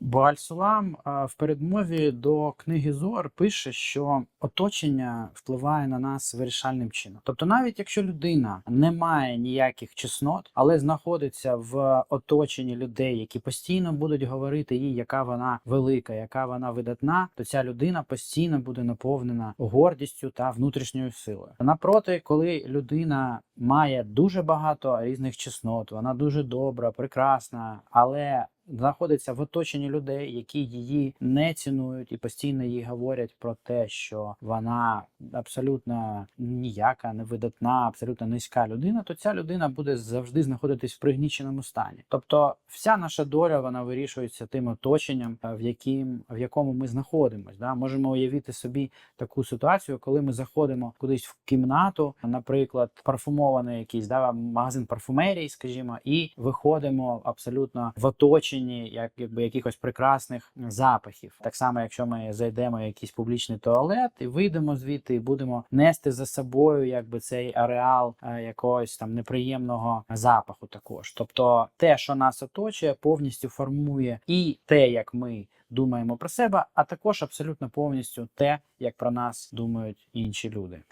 Бо Аль-Сулам в передмові до книги Зор пише, що оточення впливає на нас вирішальним чином. Тобто, навіть якщо людина не має ніяких чеснот, але знаходиться в оточенні людей, які постійно будуть говорити їй, яка вона велика, яка вона видатна, то ця людина постійно буде наповнена гордістю та внутрішньою силою. Напроти, коли людина має дуже багато різних чеснот, вона дуже добра, прекрасна, але знаходиться в оточенні людей, які її не цінують і постійно їй говорять про те, що вона абсолютно ніяка, невидатна, абсолютно низька людина, то ця людина буде завжди знаходитись в пригніченому стані. Тобто, вся наша доля вона вирішується тим оточенням, е, в яким в якому ми знаходимося. Да? Можемо уявити собі таку ситуацію, коли ми заходимо кудись в кімнату, наприклад, парфумований якийсь да, магазин парфумерії, скажімо, і виходимо абсолютно в оточенні як, якби якихось прекрасних запахів. Так само, якщо ми зайдемо в якийсь публічний туалет і вийдемо звідти, і будемо нести за собою якби цей ареал е, якогось там неприємного запаху, також. Тобто, те, що нас оточує, повністю формує і те, як ми думаємо про себе, а також абсолютно повністю те, як про нас думають інші люди.